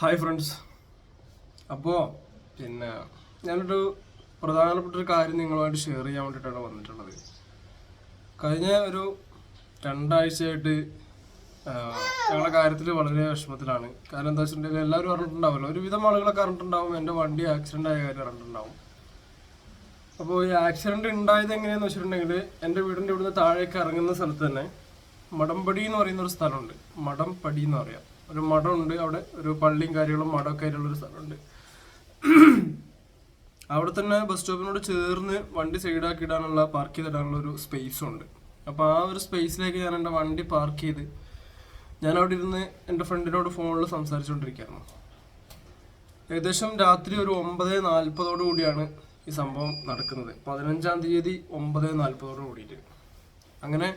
Hi friends അപ്പോൾ പിന്നെ ഞാനൊരു പ്രധാനപ്പെട്ട ഒരു കാര്യം നിങ്ങളുമായിട്ട് ഷെയർ ചെയ്യാൻ വേണ്ടിയിട്ടാണ് വന്നിട്ടുള്ളത്. കഴിഞ്ഞ ഒരു രണ്ടാഴ്ചയായിട്ട് ഞങ്ങളുടെ കാര്യത്തിൽ വളരെ വിഷമത്തിലാണ്. കാരണം എന്താ വെച്ചിട്ടുണ്ടെങ്കിൽ എല്ലാവരും അറിഞ്ഞിട്ടുണ്ടാവുമല്ലോ. ഒരുവിധം ആളുകളൊക്കെ അറിഞ്ഞിട്ടുണ്ടാവും എന്റെ വണ്ടി ആക്സിഡന്റ് ആയ കാര്യം അറിഞ്ഞിട്ടുണ്ടാവും. അപ്പോൾ ഈ ആക്സിഡന്റ് ഉണ്ടായത് എങ്ങനെയാന്ന് വെച്ചിട്ടുണ്ടെങ്കിൽ എന്റെ വീടിന്റെ ഇവിടുന്ന് താഴേക്ക് ഇറങ്ങുന്ന സ്ഥലത്ത് തന്നെ മടംപടി എന്ന് പറയുന്ന ഒരു സ്ഥലമുണ്ട്. മടംപടി എന്ന് പറയാം. ഒരു മഠമുണ്ട്. അവിടെ ഒരു പള്ളിയും കാര്യങ്ങളും മഠമൊക്കെ ആയിട്ടുള്ള ഒരു സ്ഥലമുണ്ട്. അവിടെ തന്നെ ബസ് സ്റ്റോപ്പിനോട് ചേർന്ന് വണ്ടി സൈഡാക്കി ഇടാനുള്ള പാർക്ക് ചെയ്തിടാനുള്ള ഒരു സ്പേസും ഉണ്ട്. അപ്പോൾ ആ ഒരു സ്പേസിലേക്ക് ഞാൻ എന്റെ വണ്ടി പാർക്ക് ചെയ്ത് ഞാൻ അവിടെ ഇരുന്ന് എന്റെ ഫ്രണ്ടിനോട് ഫോണിൽ സംസാരിച്ചുകൊണ്ടിരിക്കുകയായിരുന്നു ഏകദേശം രാത്രി ഒരു ഒമ്പത് നാൽപ്പതോടു കൂടിയാണ് ഈ സംഭവം നടക്കുന്നത്. പതിനഞ്ചാം തീയതി ഒമ്പത് നാൽപ്പതോടു കൂടിയിട്ട്. അങ്ങനെ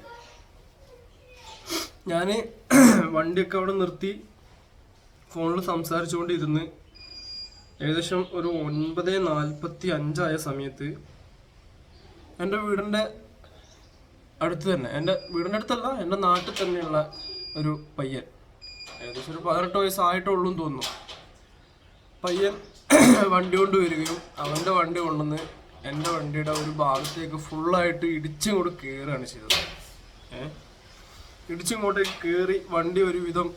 ഞാൻ വണ്ടിയൊക്കെ അവിടെ നിർത്തി ഫോണിൽ സംസാരിച്ചുകൊണ്ടിരുന്ന് ഏകദേശം ഒരു ഒൻപത് നാൽപ്പത്തി അഞ്ചായ സമയത്ത് എന്റെ വീടിന്റെ അടുത്ത് തന്നെ എന്റെ വീടിന്റെ അടുത്തല്ല എന്റെ നാട്ടിൽ തന്നെയുള്ള ഒരു പയ്യൻ. ഏകദേശം ഒരു പതിനെട്ട് വയസ്സായിട്ടുള്ളൂ എന്ന് തോന്നുന്നു. പയ്യൻ വണ്ടി കൊണ്ടുവരികയും അവന്റെ വണ്ടി കൊണ്ടുവന്ന് എന്റെ വണ്ടിയുടെ ഒരു ഭാഗത്തേക്ക് ഫുള്ളായിട്ട് ഇടിച്ചും കൂടെ കയറുകയാണ് ചെയ്തത്. ഏ? ഇടിച്ചിങ്ങോട്ടേക്ക് കയറി വണ്ടി ഒരുവിധം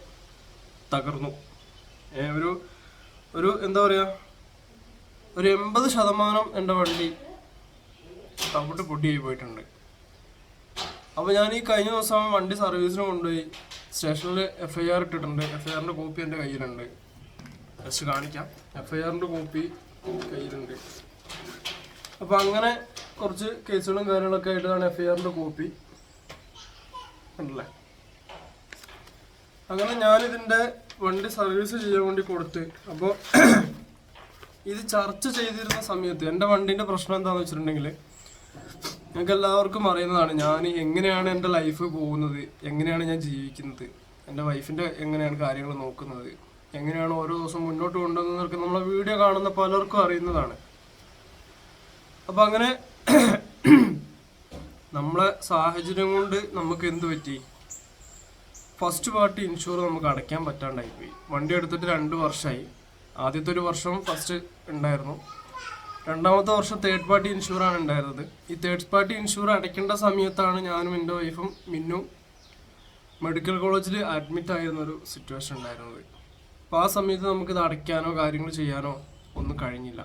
തകർന്നു. ഒരു ഒരു എന്താ പറയുക ഒരു എൺപത് ശതമാനം എന്റെ വണ്ടി തവിട്ട് പൊട്ടിയായി പോയിട്ടുണ്ട്. അപ്പോൾ ഞാൻ ഈ കഴിഞ്ഞ ദിവസം വണ്ടി സർവീസിന് കൊണ്ടുപോയി സ്റ്റേഷനിൽ എഫ് ഐ ആർ ഇട്ടിട്ടുണ്ട്. എഫ് ഐ ആറിന്റെ കോപ്പി എന്റെ കയ്യിലുണ്ട്. ജസ്റ്റ് കാണിക്കാം. എഫ് ഐ ആറിന്റെ കോപ്പി കയ്യിലുണ്ട്. അപ്പോൾ അങ്ങനെ കുറച്ച് കേസുകളും കാര്യങ്ങളൊക്കെ ആയിട്ടാണ് എഫ് ഐ ആറിന്റെ കോപ്പി ഉണ്ടല്ലേ അങ്ങനെ ഞാനിതിന്റെ വണ്ടി സർവീസ് ചെയ്യാൻ വേണ്ടി കൊടുത്ത് അപ്പോൾ ഇത് ചർച്ച ചെയ്തിരുന്ന സമയത്ത് എന്റെ വണ്ടീന്റെ പ്രശ്നം എന്താണെന്ന് വെച്ചിട്ടുണ്ടെങ്കിൽ ഞങ്ങൾക്ക് എല്ലാവർക്കും അറിയുന്നതാണ് ഞാൻ എങ്ങനെയാണ് എന്റെ ലൈഫ് പോകുന്നത് എങ്ങനെയാണ് ഞാൻ ജീവിക്കുന്നത് എന്റെ വൈഫിന്റെ എങ്ങനെയാണ് കാര്യങ്ങൾ നോക്കുന്നത് എങ്ങനെയാണ് ഓരോ ദിവസം മുന്നോട്ട് കൊണ്ടുവന്നതൊക്കെ നമ്മളെ വീഡിയോ കാണുന്ന പലർക്കും അറിയുന്നതാണ്. അപ്പം അങ്ങനെ നമ്മളെ സാഹചര്യം കൊണ്ട് നമുക്ക് എന്ത് പറ്റി? ഫസ്റ്റ് പാർട്ടി ഇൻഷുർ നമുക്ക് അടയ്ക്കാൻ പറ്റാണ്ടായി പോയി വണ്ടി എടുത്തിട്ട് രണ്ട് വർഷമായി ആദ്യത്തെ ഒരു വർഷം ഫസ്റ്റ് ഉണ്ടായിരുന്നു. രണ്ടാമത്തെ വർഷം തേർഡ് പാർട്ടി ഇൻഷുറാണ് ഉണ്ടായിരുന്നത്. ഈ തേർഡ് പാർട്ടി ഇൻഷുർ അടയ്ക്കേണ്ട സമയത്താണ് ഞാനും എന്റെ വൈഫും മിന്നും മെഡിക്കൽ കോളേജിൽ അഡ്മിറ്റ് ആയിരുന്ന ഒരു സിറ്റുവേഷൻ ഉണ്ടായിരുന്നത്. അപ്പോൾ ആ സമയത്ത് നമുക്കിത് അടയ്ക്കാനോ കാര്യങ്ങൾ ചെയ്യാനോ ഒന്നും കഴിഞ്ഞില്ല.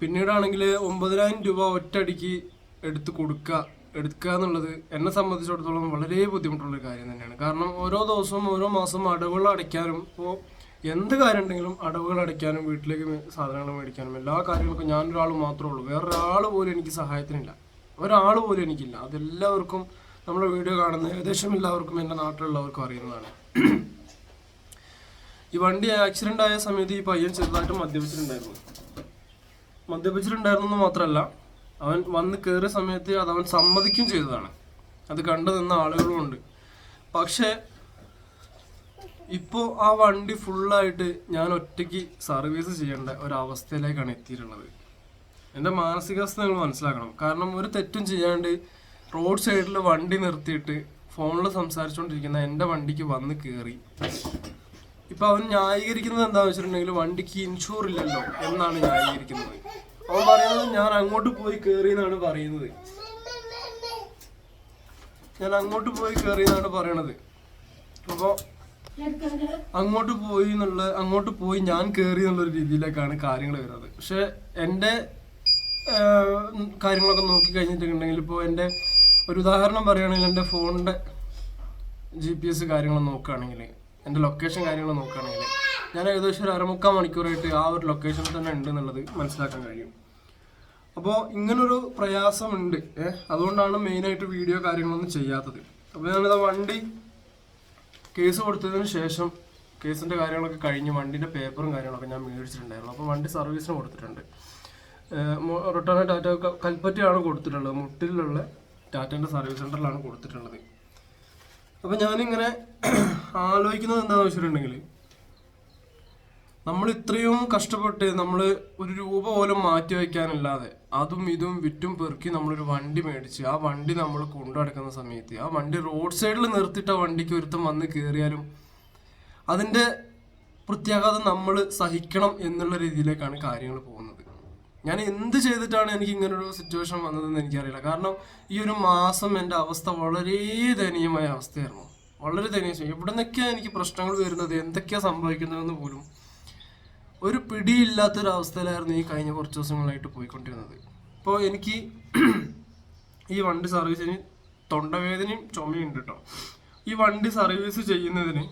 പിന്നീടാണെങ്കിൽ ഒമ്പതിനായിരം രൂപ ഒറ്റയടിക്ക് എടുത്ത് കൊടുക്കുക എടുക്കുക എന്നുള്ളത് എന്നെ സംബന്ധിച്ചിടത്തോളം വളരെ ബുദ്ധിമുട്ടുള്ള കാര്യം തന്നെയാണ്. കാരണം ഓരോ ദിവസവും ഓരോ മാസം അടവുകൾ അടയ്ക്കാനും ഇപ്പോൾ എന്ത് കാര്യം ഉണ്ടെങ്കിലും അടവുകൾ അടയ്ക്കാനും വീട്ടിലേക്ക് സാധനങ്ങൾ മേടിക്കാനും എല്ലാ കാര്യങ്ങൾക്കും ഞാനൊരാൾ മാത്രമേ ഉള്ളൂ. വേറൊരാൾ പോലും എനിക്ക് സഹായത്തിനില്ല. ഒരാൾ പോലും എനിക്കില്ല. അതെല്ലാവർക്കും നമ്മുടെ വീഡിയോ കാണുന്ന ഏകദേശം എല്ലാവർക്കും എന്റെ നാട്ടിലുള്ളവർക്കും അറിയുന്നതാണ്. ഈ വണ്ടി ആക്സിഡന്റ് ആയ സമയത്ത് ഈ പയ്യൻ ചെറുതായിട്ട് മദ്യപിച്ചിട്ടുണ്ടായിരുന്നു. മദ്യപിച്ചിട്ടുണ്ടായിരുന്നു എന്ന് മാത്രമല്ല അവൻ വന്ന് കയറിയ സമയത്ത് അത് അവൻ സമ്മതിക്കും ചെയ്തതാണ്. അത് കണ്ടു നിന്ന ആളുകളും ഉണ്ട്. പക്ഷേ ഇപ്പോൾ ആ വണ്ടി ഫുള്ളായിട്ട് ഞാൻ ഒറ്റയ്ക്ക് സർവീസ് ചെയ്യേണ്ട ഒരവസ്ഥയിലേക്കാണ് എത്തിയിട്ടുള്ളത്. എന്റെ മാനസികാവസ്ഥ നിങ്ങൾ മനസ്സിലാക്കണം. കാരണം ഒരു തെറ്റും ചെയ്യാണ്ട് റോഡ് സൈഡിൽ വണ്ടി നിർത്തിയിട്ട് ഫോണിൽ സംസാരിച്ചുകൊണ്ടിരിക്കുന്ന എന്റെ വണ്ടിക്ക് വന്ന് കയറി ഇപ്പൊ അവൻ ന്യായീകരിക്കുന്നത് എന്താണെന്ന് വെച്ചിട്ടുണ്ടെങ്കിൽ വണ്ടിക്ക് ഇൻഷൂർ ഇല്ലല്ലോ എന്നാണ് ന്യായീകരിക്കുന്നത്. അവൻ പറയുന്നത് ഞാൻ അങ്ങോട്ട് പോയി കയറി എന്നാണ് പറയുന്നത്. ഞാൻ അങ്ങോട്ട് പോയി കയറി എന്നാണ് പറയണത്. അപ്പോൾ അങ്ങോട്ട് പോയി എന്നുള്ള അങ്ങോട്ട് പോയി ഞാൻ കയറി എന്നുള്ള രീതിയിലേക്കാണ് കാര്യങ്ങൾ വരുന്നത്. പക്ഷെ എന്റെ കാര്യങ്ങളൊക്കെ നോക്കി കഴിഞ്ഞിട്ടുണ്ടെങ്കിൽ ഇപ്പോൾ എന്റെ ഒരു ഉദാഹരണം പറയുകയാണെങ്കിൽ എന്റെ ഫോണിന്റെ ജി പി എസ് കാര്യങ്ങൾ നോക്കുകയാണെങ്കിൽ എന്റെ ലൊക്കേഷൻ കാര്യങ്ങൾ നോക്കുകയാണെങ്കിൽ ഞാൻ ഏകദേശം ഒരു അരമുക്കാൽ മണിക്കൂറായിട്ട് ആ ഒരു ലൊക്കേഷനിൽ തന്നെ ഉണ്ട് എന്നുള്ളത് മനസ്സിലാക്കാൻ കഴിയും. അപ്പോൾ ഇങ്ങനൊരു പ്രയാസമുണ്ട്. ഏഹ് അതുകൊണ്ടാണ് മെയിനായിട്ട് വീഡിയോ കാര്യങ്ങളൊന്നും ചെയ്യാത്തത്. അപ്പോൾ ഞാനിത് വണ്ടി കേസ് കൊടുത്തതിന് ശേഷം കേസിന്റെ കാര്യങ്ങളൊക്കെ കഴിഞ്ഞ് വണ്ടിന്റെ പേപ്പറും കാര്യങ്ങളൊക്കെ ഞാൻ മേടിച്ചിട്ടുണ്ടായിരുന്നു. അപ്പോൾ വണ്ടി സർവീസിന് കൊടുത്തിട്ടുണ്ട്. റിട്ടേൺ ടാറ്റ കൽപ്പറ്റയാണ് കൊടുത്തിട്ടുള്ളത്. മുട്ടിലുള്ള ടാറ്റന്റെ സർവീസ് സെന്ററിലാണ് കൊടുത്തിട്ടുള്ളത്. അപ്പോൾ ഞാനിങ്ങനെ ആലോചിക്കുന്നത് എന്താണെന്ന് വെച്ചിട്ടുണ്ടെങ്കിൽ നമ്മൾ ഇത്രയും കഷ്ടപ്പെട്ട് നമ്മൾ ഒരു രൂപ പോലും മാറ്റി വയ്ക്കാനല്ലാതെ അതും ഇതും വിറ്റും പെറുക്കി നമ്മളൊരു വണ്ടി മേടിച്ച് ആ വണ്ടി നമ്മൾ കൊണ്ടു നടക്കുന്ന സമയത്ത് ആ വണ്ടി റോഡ് സൈഡിൽ നിർത്തിയിട്ട് ആ വണ്ടിക്ക് ഒരുത്തം വന്ന് കയറിയാലും അതിന്റെ പ്രത്യാഘാതം നമ്മൾ സഹിക്കണം എന്നുള്ള രീതിയിലേക്കാണ് കാര്യങ്ങൾ പോകുന്നത്. ഞാൻ എന്ത് ചെയ്തിട്ടാണ് എനിക്ക് ഇങ്ങനൊരു സിറ്റുവേഷൻ വന്നതെന്ന് എനിക്കറിയില്ല. കാരണം ഈ ഒരു മാസം എന്റെ അവസ്ഥ വളരെ ദയനീയമായ അവസ്ഥയായിരുന്നു. വളരെ ദയനീയം എവിടെ നിന്നൊക്കെയാണ് എനിക്ക് പ്രശ്നങ്ങൾ വരുന്നത്? എന്തൊക്കെയാണ് സംഭവിക്കുന്നതെന്ന് പോലും ഒരു പിടിയില്ലാത്തൊരവസ്ഥയിലായിരുന്നു ഈ കഴിഞ്ഞ കുറച്ച് ദിവസങ്ങളായിട്ട് പോയിക്കൊണ്ടിരുന്നത്. ഇപ്പോൾ എനിക്ക് ഈ വണ്ടി സർവീസിന് തൊണ്ടവേദനയും ചുമയുണ്ട് കേട്ടോ ഈ വണ്ടി സർവീസ് ചെയ്യുന്നതിന്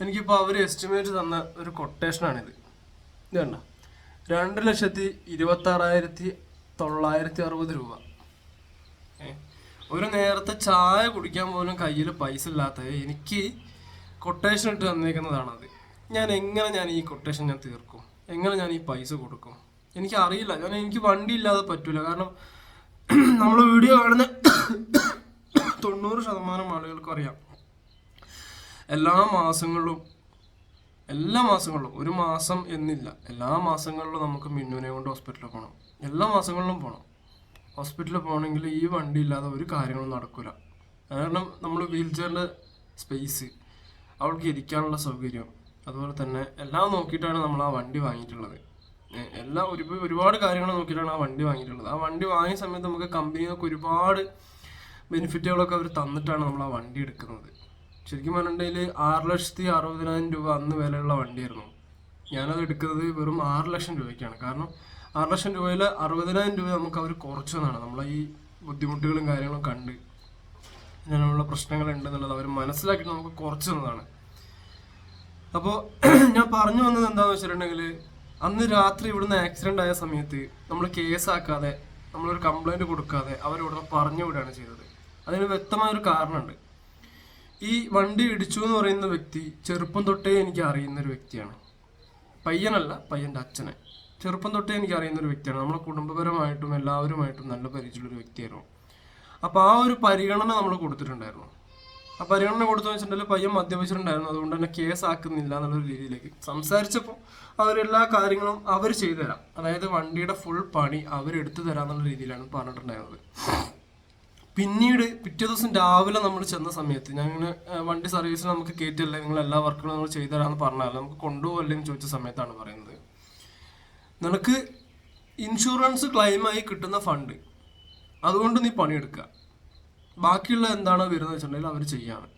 എനിക്കിപ്പോൾ അവർ എസ്റ്റിമേറ്റ് തന്ന ഒരു കൊട്ടേഷനാണിത് ഇത് കണ്ട? രണ്ട് ലക്ഷത്തി ഇരുപത്താറായിരത്തി തൊള്ളായിരത്തി അറുപത് രൂപ. ഒരു നേരത്തെ ചായ കുടിക്കാൻ പോലും കയ്യിൽ പൈസ ഇല്ലാത്ത എനിക്ക് കൊട്ടേഷൻ ഇട്ട് തന്നേക്കുന്നതാണത്. ഞാൻ എങ്ങനെ ഞാൻ ഈ കൊട്ടേഷൻ ഞാൻ തീർക്കും? എങ്ങനെ ഞാൻ ഈ പൈസ കൊടുക്കും? എനിക്ക് അറിയില്ല ഞാൻ എനിക്ക് വണ്ടി ഇല്ലാതെ പറ്റൂല. കാരണം നമ്മൾ വീഡിയോ കാണുന്ന തൊണ്ണൂറ് ശതമാനം ആളുകൾക്കും അറിയാം. എല്ലാ മാസങ്ങളിലും എല്ലാ മാസങ്ങളിലും ഒരു മാസം എന്നില്ല. എല്ലാ മാസങ്ങളിലും നമുക്ക് മിന്നുവിനെ കൊണ്ട് ഹോസ്പിറ്റലിൽ പോകണം എല്ലാ മാസങ്ങളിലും പോകണം ഹോസ്പിറ്റലിൽ പോകണമെങ്കിൽ ഈ വണ്ടി ഇല്ലാതെ ഒരു കാര്യങ്ങളും നടക്കില്ല കാരണം നമ്മൾ വീൽ ചെയറിന്റെ സ്പേസ് അവൾക്ക് ഇരിക്കാനുള്ള സൗകര്യം. അതുപോലെ തന്നെ എല്ലാം നോക്കിയിട്ടാണ് നമ്മൾ ആ വണ്ടി വാങ്ങിയിട്ടുള്ളത്. എല്ലാം ഒരു ഒരുപാട് കാര്യങ്ങൾ നോക്കിയിട്ടാണ് ആ വണ്ടി വാങ്ങിയിട്ടുള്ളത്. ആ വണ്ടി വാങ്ങിയ സമയത്ത് നമുക്ക് കമ്പനികൾക്ക് ഒരുപാട് ബെനിഫിറ്റുകളൊക്കെ അവർ തന്നിട്ടാണ് നമ്മൾ ആ വണ്ടി എടുക്കുന്നത്. ശരിക്കും പറഞ്ഞിട്ടുണ്ടെങ്കിൽ ആറ് ലക്ഷത്തി അറുപതിനായിരം രൂപ അന്ന് വിലയുള്ള വണ്ടിയായിരുന്നു. ഞാനത് എടുക്കുന്നത് വെറും ആറ് ലക്ഷം രൂപയ്ക്കാണ്. കാരണം ആറ് ലക്ഷം രൂപയിൽ അറുപതിനായിരം രൂപ നമുക്ക് അവർ കുറച്ചു തന്നാണ് നമ്മളെ ഈ ബുദ്ധിമുട്ടുകളും കാര്യങ്ങളും കണ്ട് ഇങ്ങനെയുള്ള പ്രശ്നങ്ങൾ ഉണ്ടെന്നുള്ളത് അവർ മനസ്സിലാക്കിയിട്ട് നമുക്ക് കുറച്ചു തന്നതാണ് അപ്പോൾ ഞാൻ പറഞ്ഞു വന്നത് എന്താണെന്ന് വെച്ചിട്ടുണ്ടെങ്കിൽ അന്ന് രാത്രി ഇവിടുന്ന് ആക്സിഡന്റ് ആയ സമയത്ത് നമ്മൾ കേസാക്കാതെ നമ്മളൊരു കംപ്ലൈന്റ് കൊടുക്കാതെ അവരോട് പറഞ്ഞു വിടുകയാണ് ചെയ്തത്. അതിന് വ്യക്തമായ ഒരു കാരണമുണ്ട്. ഈ വണ്ടി ഇടിച്ചു എന്ന് പറയുന്ന വ്യക്തി ചെറുപ്പം തൊട്ടേ എനിക്ക് അറിയുന്ന ഒരു വ്യക്തിയാണ്. പയ്യനല്ല പയ്യന്റെ അച്ഛനെ. ചെറുപ്പം തൊട്ടേ എനിക്ക് അറിയുന്ന ഒരു വ്യക്തിയാണ്. നമ്മളെ കുടുംബപരമായിട്ടും എല്ലാവരുമായിട്ടും നല്ല പരിചയമുള്ള ഒരു വ്യക്തിയായിരുന്നു. അപ്പോൾ ആ ഒരു പരിഗണന നമ്മൾ കൊടുത്തിട്ടുണ്ടായിരുന്നു. ആ പരിഗണന കൊടുത്തു വെച്ചിട്ടുണ്ടെങ്കിൽ പയ്യൻ മദ്യപിച്ചിട്ടുണ്ടായിരുന്നു. അതുകൊണ്ട് തന്നെ കേസ് ആക്കുന്നില്ല എന്നുള്ള രീതിയിലേക്ക്. സംസാരിച്ചപ്പോൾ അവരെല്ലാ കാര്യങ്ങളും അവർ ചെയ്തു തരാം. അതായത് വണ്ടിയുടെ ഫുൾ പണി അവരെടുത്തു തരാം എന്നുള്ള രീതിയിലാണ് പറഞ്ഞിട്ടുണ്ടായിരുന്നത്. പിന്നീട് പിറ്റേ ദിവസം രാവിലെ നമ്മൾ ചെന്ന സമയത്ത് ഞങ്ങൾ വണ്ടി സർവീസിന് നമുക്ക് കയറ്റില്ല നിങ്ങൾ എല്ലാ വർക്കുകളും നമ്മൾ ചെയ്തു തരാമെന്ന് പറഞ്ഞാൽ നമുക്ക് കൊണ്ടുപോകല്ലേ എന്ന് ചോദിച്ച സമയത്താണ് പറയുന്നത്. നിനക്ക് ഇൻഷുറൻസ് ക്ലെയിമായി കിട്ടുന്ന ഫണ്ട് അതുകൊണ്ട് നീ പണിയെടുക്കുക. ബാക്കിയുള്ള എന്താണോ വരുന്നത് വെച്ചിട്ടുണ്ടെങ്കിൽ അവർ ചെയ്യാണ്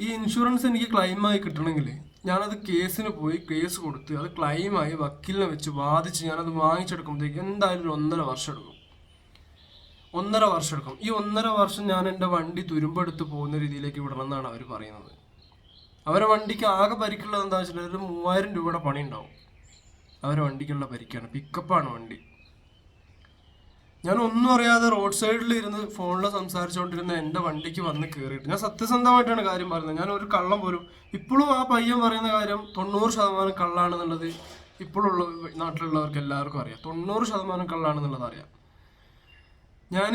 ഈ ഇൻഷുറൻസ് എനിക്ക് ക്ലെയിമായി കിട്ടണമെങ്കിൽ ഞാനത് കേസിന് പോയി കേസ് കൊടുത്ത് അത് ക്ലെയിമായി വക്കീലിനെ വെച്ച് വാദിച്ച് ഞാനത് വാങ്ങിച്ചെടുക്കുമ്പോഴത്തേക്ക് എന്തായാലും ഒരു ഒന്നര വർഷം എടുക്കും. ഒന്നര വർഷം എടുക്കും. ഈ ഒന്നര വർഷം ഞാൻ എന്റെ വണ്ടി തുരുമ്പെടുത്ത് പോകുന്ന രീതിയിലേക്ക് വിടണം എന്നാണ് അവർ പറയുന്നത്. അവരെ വണ്ടിക്ക് ആകെ പരിക്കുള്ളത് എന്താ വെച്ചിട്ടുണ്ടെങ്കിൽ മൂവായിരം രൂപയുടെ പണി ഉണ്ടാവും. അവരെ വണ്ടിക്കുള്ള പരിക്കാണ്. പിക്കപ്പാണ് വണ്ടി. ഞാൻ ഒന്നും അറിയാതെ റോഡ് സൈഡിൽ ഇരുന്ന് ഫോണിൽ സംസാരിച്ചുകൊണ്ടിരുന്ന എന്റെ വണ്ടിക്ക് വന്ന് കയറിയിട്ട് ഞാൻ സത്യസന്ധമായിട്ടാണ് കാര്യം പറയുന്നത്. ഞാൻ ഒരു കള്ളം പോലും ഇപ്പോഴും ആ പയ്യൻ പറയുന്ന കാര്യം തൊണ്ണൂറ് ശതമാനം കള്ളാണെന്നുള്ളത് ഇപ്പോഴുള്ള നാട്ടിലുള്ളവർക്ക് എല്ലാവർക്കും അറിയാം. തൊണ്ണൂറ് ശതമാനം കള്ളാണെന്നുള്ളത് അറിയാം. ഞാൻ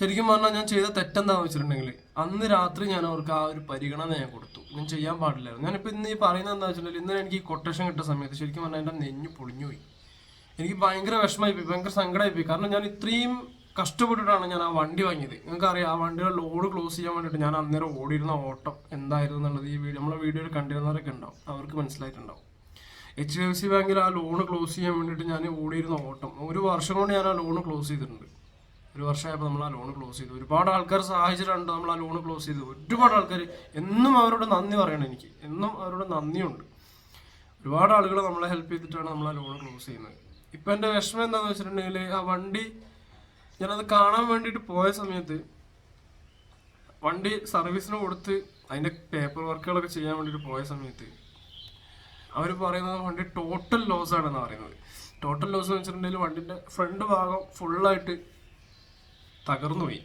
ശരിക്കും പറഞ്ഞാൽ ഞാൻ ചെയ്ത തെറ്റെന്താന്ന് വെച്ചിട്ടുണ്ടെങ്കിൽ അന്ന് രാത്രി ഞാൻ അവർക്ക് ആ ഒരു പരിഗണന ഞാൻ കൊടുത്തു. ഞാൻ ചെയ്യാൻ പാടില്ലായിരുന്നു. ഞാനിപ്പോൾ ഇന്ന് ഈ പറയുന്നത് എന്താ വെച്ചിട്ടുണ്ടെങ്കിൽ ഇന്നലെ എനിക്ക് ഈ കൊട്ടേഷൻ കിട്ടിയ സമയത്ത് ശരിക്കും പറഞ്ഞാൽ എന്റെ പൊളിഞ്ഞു പൊളിഞ്ഞുപോയി. എനിക്ക് ഭയങ്കര വിഷമമായി പോയി ഭയങ്കര സങ്കടമായി പോയി. കാരണം ഞാൻ ഇത്രയും കഷ്ടപ്പെട്ടിട്ടാണ് ഞാൻ ആ വണ്ടി വാങ്ങിയത്. നിങ്ങൾക്കറിയാം ആ വണ്ടിയുടെ ലോഡ് ക്ലോസ് ചെയ്യാൻ വേണ്ടിയിട്ട് ഞാൻ അന്നേരം ഓടിയിരുന്ന ഓട്ടം എന്തായിരുന്നു എന്നുള്ളത് ഈ വീഡിയോ നമ്മളെ വീഡിയോയിൽ കണ്ടിരുന്നവരൊക്കെ ഉണ്ടാവും. അവർക്ക് മനസ്സിലായിട്ടുണ്ടാവും. എച്ച് ഡി എഫ് സി ബാങ്കിൽ ആ ലോൺ ക്ലോസ് ചെയ്യാൻ വേണ്ടിയിട്ട് ഞാൻ ഓടിയിരുന്ന ഓട്ടം. ഒരു വർഷം കൊണ്ട് ഞാൻ ആ ലോൺ ക്ലോസ് ചെയ്തിട്ടുണ്ട്. ഒരു വർഷമായപ്പോൾ നമ്മൾ ആ ലോൺ ക്ലോസ് ചെയ്തു. ഒരുപാട് ആൾക്കാർ സഹായിച്ചിട്ടുണ്ട് നമ്മൾ ആ ലോൺ ക്ലോസ് ചെയ്തു. ഒരുപാട് ആൾക്കാർ എന്നും അവരോട് നന്ദി പറയണം എനിക്ക്. എന്നും അവരോട് നന്ദിയുണ്ട്. ഒരുപാട് ആളുകൾ നമ്മളെ ഹെൽപ്പ് ചെയ്തിട്ടാണ് നമ്മൾ ആ ലോൺ ക്ലോസ് ചെയ്യുന്നത്. ഇപ്പം എന്റെ വിഷമം എന്താണെന്ന് വെച്ചിട്ടുണ്ടെങ്കിൽ ആ വണ്ടി ഞാനത് കാണാൻ വേണ്ടിയിട്ട് പോയ സമയത്ത് വണ്ടി സർവീസിന് കൊടുത്ത് അതിന്റെ പേപ്പർ വർക്കുകളൊക്കെ ചെയ്യാൻ വേണ്ടിയിട്ട് പോയ സമയത്ത് അവർ പറയുന്നത് വണ്ടി ടോട്ടൽ ലോസ് ആണെന്ന് പറയുന്നത്. ടോട്ടൽ ലോസ് എന്ന് വെച്ചിട്ടുണ്ടെങ്കിൽ വണ്ടിന്റെ ഫ്രണ്ട് ഭാഗം ഫുള്ളായിട്ട് തകർന്നു പോയി.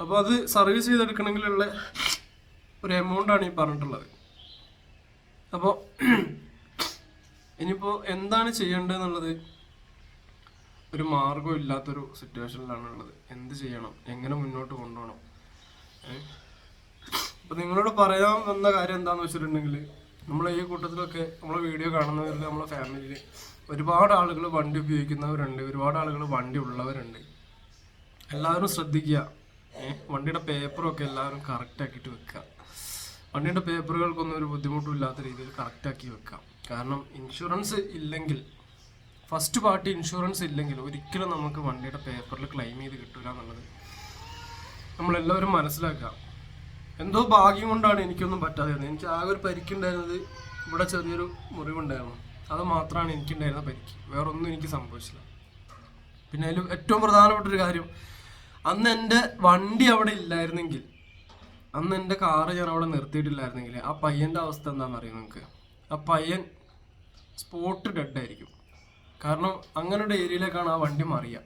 അപ്പോൾ അത് സർവീസ് ചെയ്തെടുക്കണമെങ്കിലുള്ള ഒരു എമൗണ്ടാണ് ഈ പറഞ്ഞിട്ടുള്ളത്. അപ്പോൾ ഇനിയിപ്പോൾ എന്താണ് ചെയ്യേണ്ടതെന്നുള്ളത്? ഒരു മാർഗവും ഇല്ലാത്തൊരു സിറ്റുവേഷനിലാണ് ഉള്ളത്. എന്ത് ചെയ്യണം? എങ്ങനെ മുന്നോട്ട് കൊണ്ടുപോകണം? അപ്പൊ നിങ്ങളോട് പറയാൻ വന്ന കാര്യം എന്താന്ന് വെച്ചിട്ടുണ്ടെങ്കിൽ നമ്മൾ ഈ കൂട്ടത്തിലൊക്കെ നമ്മളെ വീഡിയോ കാണുന്നവരിൽ നമ്മളെ ഫാമിലിയിൽ ഒരുപാട് ആളുകൾ വണ്ടി ഉപയോഗിക്കുന്നവരുണ്ട് ഒരുപാട് ആളുകൾ വണ്ടി ഉള്ളവരുണ്ട്. എല്ലാവരും ശ്രദ്ധിക്കുക. വണ്ടിയുടെ പേപ്പറൊക്കെ എല്ലാവരും കറക്റ്റ് ആക്കിയിട്ട് വെക്കുക. വണ്ടിയുടെ പേപ്പറുകൾക്കൊന്നും ഒരു ബുദ്ധിമുട്ടും ഇല്ലാത്ത രീതിയിൽ കറക്റ്റ് ആക്കി വെക്കാം കാരണം ഇൻഷുറൻസ് ഇല്ലെങ്കിൽ ഫസ്റ്റ് പാർട്ടി ഇൻഷുറൻസ് ഇല്ലെങ്കിൽ ഒരിക്കലും നമുക്ക് വണ്ടിയുടെ പേപ്പറിൽ ക്ലെയിം ചെയ്ത് കിട്ടില്ല എന്നുള്ളത് നമ്മളെല്ലാവരും മനസ്സിലാക്കുക. എന്തോ ഭാഗ്യം കൊണ്ടാണ് എനിക്കൊന്നും പറ്റാതെ ഇരുന്നത് എനിക്ക് ആകെ ഒരു പരിക്കുണ്ടായിരുന്നത് ഇവിടെ ചെറിയൊരു മുറിവുണ്ടായിരുന്നു. അത് മാത്രമാണ് എനിക്കുണ്ടായിരുന്ന പരിക്ക്. വേറൊന്നും എനിക്ക് സംഭവിച്ചില്ല. പിന്നെ അതിൽ ഏറ്റവും പ്രധാനപ്പെട്ട ഒരു കാര്യം അന്ന് എന്റെ വണ്ടി അവിടെ ഇല്ലായിരുന്നെങ്കിൽ അന്ന് എന്റെ കാറ് ഞാൻ അവിടെ നിർത്തിയിട്ടില്ലായിരുന്നെങ്കിൽ ആ പയ്യന്റെ അവസ്ഥ എന്താണെന്ന് അറിയാം നിങ്ങൾക്ക്? ആ പയ്യൻ സ്പോട്ട് ഡെഡ് ആയിരിക്കും കാരണം അങ്ങനെ ഒരു ഏരിയയിലേക്കാണ് ആ വണ്ടി മറിയുക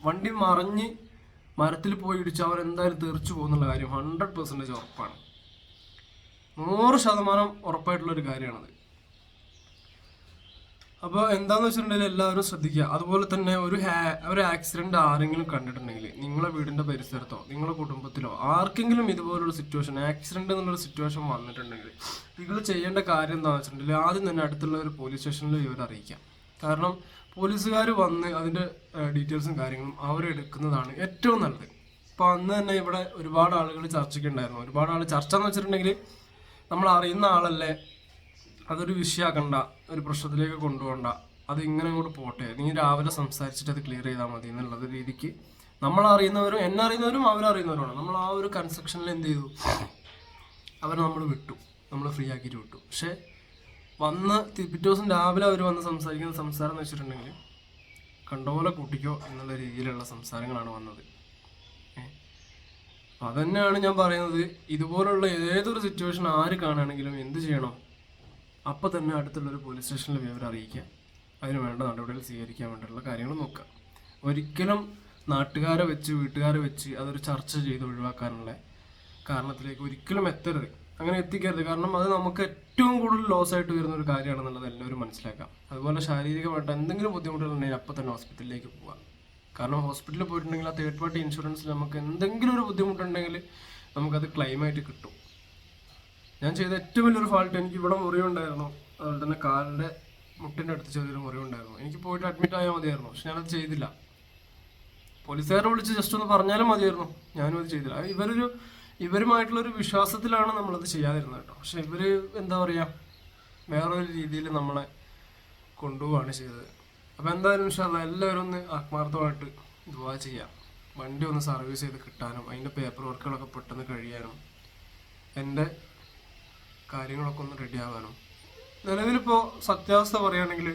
വണ്ടി മറിഞ്ഞ് മരത്തിൽ പോയി ഇടിച്ച് അവർ എന്തായാലും തെറിച്ചു പോകുന്നുള്ള കാര്യം ഹൺഡ്രഡ് പെർസെന്റേജ് ഉറപ്പാണ്. നൂറ് ശതമാനം ഉറപ്പായിട്ടുള്ളൊരു കാര്യമാണത്. അപ്പോൾ എന്താന്ന് വെച്ചിട്ടുണ്ടെങ്കിൽ എല്ലാവരും ശ്രദ്ധിക്കുക. അതുപോലെ തന്നെ ഒരു ഒരു ആക്സിഡന്റ് ആരെങ്കിലും കണ്ടിട്ടുണ്ടെങ്കിൽ നിങ്ങളെ വീടിന്റെ പരിസരത്തോ നിങ്ങളെ കുടുംബത്തിലോ ആർക്കെങ്കിലും ഇതുപോലൊരു സിറ്റുവേഷൻ ആക്സിഡന്റ് എന്നുള്ളൊരു സിറ്റുവേഷൻ വന്നിട്ടുണ്ടെങ്കിൽ നിങ്ങൾ ചെയ്യേണ്ട കാര്യം എന്താണെന്ന് വെച്ചിട്ടുണ്ടെങ്കിൽ ആദ്യം തന്നെ അടുത്തുള്ള ഒരു പോലീസ് സ്റ്റേഷനിൽ ഇവർ അറിയിക്കാം കാരണം പോലീസുകാർ വന്ന് അതിന്റെ ഡീറ്റെയിൽസും കാര്യങ്ങളും അവരെടുക്കുന്നതാണ് ഏറ്റവും നല്ലത്. അപ്പോൾ അന്ന് തന്നെ ഇവിടെ ഒരുപാട് ആളുകൾ ചർച്ചയ്ക്കുണ്ടായിരുന്നു ഒരുപാട് ആൾ ചർച്ച എന്ന് വെച്ചിട്ടുണ്ടെങ്കിൽ നമ്മൾ അറിയുന്ന ആളല്ലേ? അതൊരു വിഷയമാക്കണ്ട ഒരു പ്രശ്നത്തിലേക്ക് കൊണ്ടുപോകണ്ട. അത് ഇങ്ങനെ അങ്ങോട്ട് പോട്ടെ. നീ രാവിലെ സംസാരിച്ചിട്ട് അത് ക്ലിയർ ചെയ്താൽ മതി എന്നുള്ളത് രീതിക്ക് നമ്മൾ അറിയുന്നവരും എന്നെ അറിയുന്നവരും അവരറിയുന്നവരുമാണ് നമ്മൾ ആ ഒരു കൺസ്ട്രക്ഷനിൽ എന്ത് ചെയ്തു? അവരെ നമ്മൾ വിട്ടു. നമ്മൾ ഫ്രീ ആക്കിയിട്ട് വിട്ടു. പക്ഷെ വന്ന് പിറ്റേ ദിവസം രാവിലെ അവർ വന്ന് സംസാരിക്കുന്ന സംസാരം എന്ന് വെച്ചിട്ടുണ്ടെങ്കിൽ കണ്ടപോലെ കൂട്ടിക്കോ എന്നുള്ള രീതിയിലുള്ള സംസാരങ്ങളാണ് വന്നത്. അപ്പം അതന്നെയാണ് ഞാൻ പറയുന്നത്. ഇതുപോലുള്ള ഏതൊരു സിറ്റുവേഷൻ ആര് കാണുകയാണെങ്കിലും എന്ത് ചെയ്യണം? അപ്പോൾ തന്നെ അടുത്തുള്ള ഒരു പോലീസ് സ്റ്റേഷനിൽ വിവരം അറിയിക്കുക അതിന് വേണ്ട നടപടികൾ സ്വീകരിക്കാൻ വേണ്ടിയുള്ള കാര്യങ്ങൾ നോക്കുക ഒരിക്കലും നാട്ടുകാരെ വെച്ച് വീട്ടുകാരെ വെച്ച് അതൊരു ചർച്ച ചെയ്ത് ഒഴിവാക്കാനുള്ള കാരണത്തിലേക്ക് ഒരിക്കലും എത്തരുത്. അങ്ങനെ എത്തിക്കരുത്. കാരണം അത് നമുക്ക് ഏറ്റവും കൂടുതൽ ലോസ് ആയിട്ട് വരുന്ന ഒരു കാര്യമാണെന്നുള്ളത് എല്ലാവരും മനസ്സിലാക്കാം. അതുപോലെ ശാരീരികമായിട്ട് എന്തെങ്കിലും ബുദ്ധിമുട്ടുകളുണ്ടെങ്കിൽ അപ്പം തന്നെ ഹോസ്പിറ്റലിലേക്ക് പോവാം. കാരണം ഹോസ്പിറ്റലിൽ പോയിട്ടുണ്ടെങ്കിൽ ആ തേർഡ് പാർട്ടി ഇൻഷുറൻസിൽ നമുക്ക് എന്തെങ്കിലും ഒരു ബുദ്ധിമുട്ടുണ്ടെങ്കിൽ നമുക്കത് ക്ലെയിമായിട്ട് കിട്ടും. ഞാൻ ചെയ്ത ഏറ്റവും വലിയൊരു ഫാൾട്ട് എനിക്ക് ഇവിടെ മുറിവുണ്ടായിരുന്നു അതുപോലെ തന്നെ കാലിന്റെ മുട്ടിന്റെ അടുത്ത് ചെറിയൊരു മുറിവുണ്ടായിരുന്നു എനിക്ക് പോയിട്ട് അഡ്മിറ്റ് ആയാൽ മതിയായിരുന്നു. പക്ഷെ ഞാനത് ചെയ്തില്ല. പോലീസുകാരെ വിളിച്ച് ജസ്റ്റ് ഒന്ന് പറഞ്ഞാലും മതിയായിരുന്നു. ഞാനും അത് ചെയ്തില്ല. ഇവരൊരു ഇവരുമായിട്ടുള്ള ഒരു വിശ്വാസത്തിലാണ് നമ്മളത് ചെയ്യാതിരുന്നത് കേട്ടോ. പക്ഷെ ഇവർ എന്താ പറയാ വേറൊരു രീതിയിൽ നമ്മളെ കൊണ്ടുപോവാണ് ചെയ്തത്. അപ്പൊ എന്തായാലും ഇൻഷാല്ല എല്ലാവരും ഒന്ന് ആത്മാർത്ഥമായിട്ട് ദുവാ ചെയ്യാം. വണ്ടി ഒന്ന് സർവീസ് ചെയ്ത് കിട്ടാനും അതിന്റെ പേപ്പർ വർക്കുകളൊക്കെ പെട്ടെന്ന് കഴിയാനും എന്റെ കാര്യങ്ങളൊക്കെ ഒന്ന് റെഡി ആവാനോ നിലവിലിപ്പോൾ സത്യാവസ്ഥ പറയുകയാണെങ്കിൽ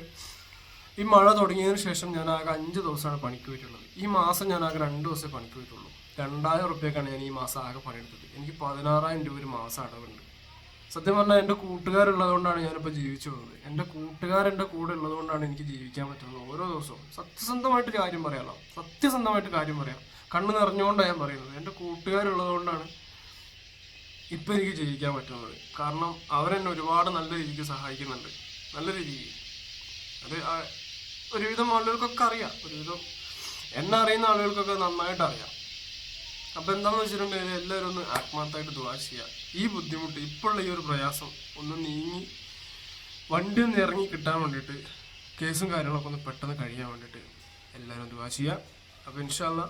ഈ മഴ തുടങ്ങിയതിന് ശേഷം ഞാൻ ആകെ അഞ്ച് ദിവസമാണ് പണിക്ക് പോയിട്ടുള്ളത്. ഈ മാസം ഞാൻ ആകെ രണ്ട് ദിവസമേ പണിക്ക് പോയിട്ടുള്ളൂ. രണ്ടായിരം റുപ്യക്കാണ് ഞാൻ ഈ മാസം ആകെ പണിയെടുത്തത്. എനിക്ക് പതിനാറായിരം രൂപ ഒരു മാസം അടവുണ്ട്. സത്യം പറഞ്ഞാൽ എന്റെ കൂട്ടുകാരുള്ളതുകൊണ്ടാണ് ഞാനിപ്പോൾ ജീവിച്ചു പോകുന്നത് എന്റെ കൂട്ടുകാരെന്റെ കൂടെ ഉള്ളതുകൊണ്ടാണ് എനിക്ക് ജീവിക്കാൻ പറ്റുന്നത് ഓരോ ദിവസവും. സത്യസന്ധമായിട്ട് കാര്യം പറയാമല്ലോ സത്യസന്ധമായിട്ട് കാര്യം പറയാം. കണ്ണ് നിറഞ്ഞുകൊണ്ടാണ് ഞാൻ പറയുന്നത്. എന്റെ കൂട്ടുകാരുള്ളതുകൊണ്ടാണ് ഇപ്പം എനിക്ക് ജീവിക്കാൻ പറ്റുന്നത്. കാരണം അവരെന്നെ ഒരുപാട് നല്ല രീതിക്ക് സഹായിക്കുന്നുണ്ട്. നല്ല രീതിക്ക്. അത് ഒരുവിധം ആളുകൾക്കൊക്കെ അറിയാം. ഒരുവിധം എന്നെ അറിയുന്ന ആളുകൾക്കൊക്കെ നന്നായിട്ട് അറിയാം. അപ്പം എന്താന്ന് വെച്ചിട്ടുണ്ടെങ്കിൽ എല്ലാവരും ഒന്ന് ആത്മാർത്ഥമായിട്ട് ദുവാ ചെയ്യുക ഈ ബുദ്ധിമുട്ട് ഇപ്പോഴുള്ള ഈ ഒരു പ്രയാസം ഒന്ന് നീങ്ങി വണ്ടി ഒന്ന് ഇറങ്ങി കിട്ടാൻ വേണ്ടിയിട്ട് കേസും കാര്യങ്ങളൊക്കെ ഒന്ന് പെട്ടെന്ന് കഴിയാൻ വേണ്ടിയിട്ട് എല്ലാവരും ദുവാ ചെയ്യുക അപ്പം ഇൻഷാല്ല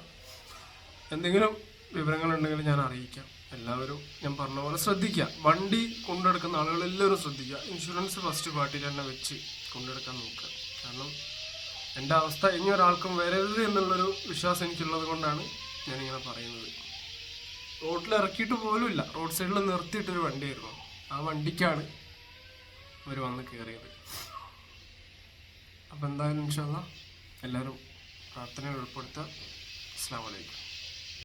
എന്തെങ്കിലും വിവരങ്ങളുണ്ടെങ്കിൽ ഞാൻ അറിയിക്കാം. എല്ലാവരും ഞാൻ പറഞ്ഞ പോലെ ശ്രദ്ധിക്കുക. വണ്ടി കൊണ്ടെടുക്കുന്ന ആളുകൾ എല്ലാവരും ശ്രദ്ധിക്കുക. ഇൻഷുറൻസ് ഫസ്റ്റ് പാർട്ടി തന്നെ വെച്ച് കൊണ്ടെടുക്കാൻ നോക്കുക. കാരണം എന്റെ അവസ്ഥ ഇനി ഒരാൾക്കും വരരുത് എന്നുള്ളൊരു വിശ്വാസം എനിക്കുള്ളത് കൊണ്ടാണ് ഞാനിങ്ങനെ പറയുന്നത്. റോഡിൽ ഇറക്കിയിട്ട് പോലും ഇല്ല റോഡ് സൈഡിൽ നിർത്തിയിട്ടൊരു വണ്ടിയായിരുന്നു. ആ വണ്ടിക്കാണ് ഇവർ വന്ന് കയറിയത്. അപ്പം എന്തായാലും ഇൻഷാല്ല എല്ലാവരും പ്രാർത്ഥനയിൽ ഉൾപ്പെടുത്തുക. അസ്സാം വലൈക്കും